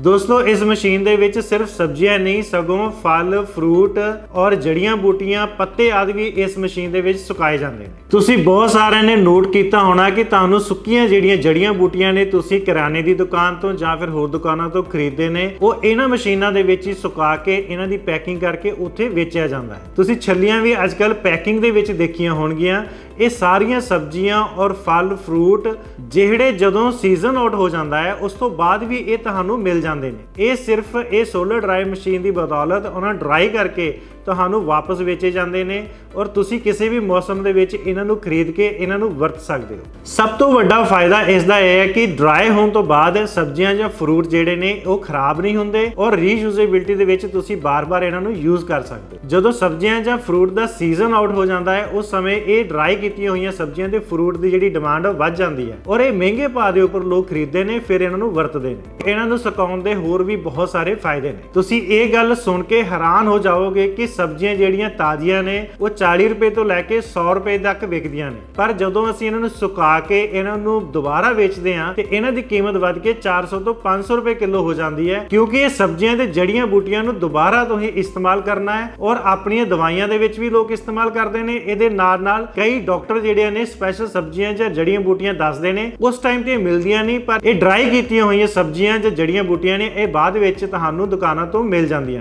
ਦੋਸਤੋ, ਇਸ ਮਸ਼ੀਨ ਦੇ ਵਿੱਚ ਸਿਰਫ ਸਬਜ਼ੀਆਂ ਨਹੀਂ, ਸਗੋਂ ਫਲ, ਫਰੂਟ ਔਰ ਜੜੀਆਂ ਬੂਟੀਆਂ, ਪੱਤੇ ਆਦਿ ਵੀ ਇਸ ਮਸ਼ੀਨ ਦੇ ਵਿੱਚ ਸੁਕਾਏ ਜਾਂਦੇ ਨੇ। ਤੁਸੀਂ ਬਹੁਤ ਸਾਰਿਆਂ ਨੇ ਨੋਟ ਕੀਤਾ ਹੋਣਾ ਕਿ ਤੁਹਾਨੂੰ ਸੁੱਕੀਆਂ ਜਿਹੜੀਆਂ ਜੜੀਆਂ ਬੂਟੀਆਂ ਨੇ ਤੁਸੀਂ ਕਿਰਾਣੇ ਦੀ ਦੁਕਾਨ ਤੋਂ ਜਾਂ ਫਿਰ ਹੋਰ ਦੁਕਾਨਾਂ ਤੋਂ ਖਰੀਦਦੇ ਨੇ, ਉਹ ਇਹਨਾਂ ਮਸ਼ੀਨਾਂ ਦੇ ਵਿੱਚ ਹੀ ਸੁਕਾ ਕੇ ਇਹਨਾਂ ਦੀ ਪੈਕਿੰਗ ਕਰਕੇ ਉੱਥੇ ਵੇਚਿਆ ਜਾਂਦਾ ਹੈ। ਤੁਸੀਂ ਛੱਲੀਆਂ ਵੀ ਅੱਜਕੱਲ ਪੈਕਿੰਗ ਦੇ ਵਿੱਚ ਦੇਖੀਆਂ ਹੋਣਗੀਆਂ। ਇਹ ਸਾਰੀਆਂ ਸਬਜ਼ੀਆਂ ਔਰ ਫਲ ਫਰੂਟ ਜਿਹੜੇ ਜਦੋਂ ਸੀਜ਼ਨ ਆਊਟ ਹੋ ਜਾਂਦਾ ਹੈ, ਉਸ ਤੋਂ ਬਾਅਦ ਵੀ ਇਹ ਤੁਹਾਨੂੰ ਮਿਲ ਜਾਂਦੇ ਨੇ। ਇਹ ਸਿਰਫ ਇਹ ਸੋਲਰ ਡਰਾਈ ਮਸ਼ੀਨ ਦੀ ਬਦੌਲਤ ਉਹਨਾਂ ਡਰਾਈ ਕਰਕੇ ਤੁਹਾਨੂੰ ਵਾਪਸ ਵੇਚੇ ਜਾਂਦੇ ਨੇ ਔਰ ਤੁਸੀਂ ਕਿਸੇ ਵੀ ਮੌਸਮ ਦੇ ਵਿੱਚ ਇਹਨਾਂ ਨੂੰ ਖਰੀਦ ਕੇ ਇਹਨਾਂ ਨੂੰ ਵਰਤ ਸਕਦੇ ਹੋ। ਸਭ ਤੋਂ ਵੱਡਾ ਫਾਇਦਾ ਇਸ ਦਾ ਇਹ ਹੈ ਕਿ ਡਰਾਈ ਹੋਣ ਤੋਂ ਬਾਅਦ ਸਬਜ਼ੀਆਂ ਜਾਂ ਫਰੂਟ ਜਿਹੜੇ ਨੇ ਉਹ ਖਰਾਬ ਨਹੀਂ ਹੁੰਦੇ ਔਰ ਰੀਯੂਜ਼ੇਬਿਲਟੀ ਦੇ ਵਿੱਚ ਤੁਸੀਂ ਬਾਰ-ਬਾਰ ਇਹਨਾਂ ਨੂੰ ਯੂਜ਼ ਕਰ ਸਕਦੇ ਹੋ। ਜਦੋਂ ਸਬਜ਼ੀਆਂ ਜਾਂ ਫਰੂਟ ਦਾ ਸੀਜ਼ਨ ਆਊਟ ਹੋ ਜਾਂਦਾ ਹੈ, ਉਸ ਸਮੇਂ ਇਹ ਡਰਾਈ ਕੀਤੀਆਂ ਹੋਈਆਂ ਸਬਜ਼ੀਆਂ ਤੇ ਫਰੂਟ ਦੀ ਜਿਹੜੀ ਡਿਮਾਂਡ ਵੱਧ ਜਾਂਦੀ ਹੈ ਔਰ ਇਹ ਮਹਿੰਗੇ ਭਾਅ ਦੇ ਉੱਪਰ ਲੋਕ ਖਰੀਦਦੇ ਨੇ, ਫਿਰ ਇਹਨਾਂ ਨੂੰ ਵਰਤਦੇ ਨੇ। ਇਹਨਾਂ ਨੂੰ ਸੁਕਾਉਣ ਦੇ ਹੋਰ ਵੀ ਬਹੁਤ ਸਾਰੇ ਫਾਇਦੇ ਨੇ। ਤੁਸੀਂ ਇਹ ਗੱਲ ਸੁਣ ਕੇ ਹੈਰਾਨ ਹੋ ਜਾਓਗੇ ਕਿ ਸਬਜ਼ੀਆਂ ਜਿਹੜੀਆਂ ਤਾਜ਼ੀਆਂ ਨੇ, ਉਹ 40 ਰੁਪਏ ਤੋਂ ਲੈ ਕੇ 100 ਰੁਪਏ ਤੱਕ ਵਿਕਦੀਆਂ ਨੇ। ਪਰ ਜਦੋਂ ਅਸੀਂ ਇਹਨਾਂ ਨੂੰ ਸੁਕਾ ਕੇ ਇਹਨਾਂ ਨੂੰ ਦੁਬਾਰਾ ਵੇਚਦੇ ਹਾਂ, ਤੇ ਇਹਨਾਂ ਦੀ ਕੀਮਤ ਵੱਧ ਕੇ 400 ਤੋਂ 500 ਰੁਪਏ ਕਿਲੋ ਹੋ ਜਾਂਦੀ ਹੈ, ਕਿਉਂਕਿ ਇਹ ਸਬਜ਼ੀਆਂ ਦੇ ਜੜੀਆਂ ਬੂਟੀਆਂ ਨੂੰ ਦੁਬਾਰਾ ਤੋਂ ਹੀ ਇਸਤੇਮਾਲ ਕਰਨਾ ਹੈ ਔਰ ਆਪਣੀਆਂ ਦਵਾਈਆਂ ਦੇ ਵਿੱਚ ਵੀ ਲੋਕ ਇਸਤੇਮਾਲ ਕਰਦੇ ਨੇ। ਇਹਦੇ ਨਾਲ ਨਾਲ ਕਈ ਡਾਕਟਰ ਜਿਹੜੇ ਨੇ ਸਪੈਸ਼ਲ ਸਬਜ਼ੀਆਂ ਜਾਂ ਜੜੀਆਂ ਬੂਟੀਆਂ ਦੱਸਦੇ ਨੇ, ਉਸ ਟਾਈਮ ਤੇ ਮਿਲਦੀਆਂ ਨਹੀਂ, ਪਰ ਇਹ ਡਰਾਈ ਕੀਤੀਆਂ ਹੋਈਆਂ ਸਬਜ਼ੀਆਂ ਜਾਂ ਜੜੀਆਂ ਬੂਟੀਆਂ ਨੇ, ਇਹ ਬਾਅਦ ਵਿੱਚ ਤੁਹਾਨੂੰ ਦੁਕਾਨਾਂ ਤੋਂ ਮਿਲ ਜਾਂਦੀਆਂ ਨੇ।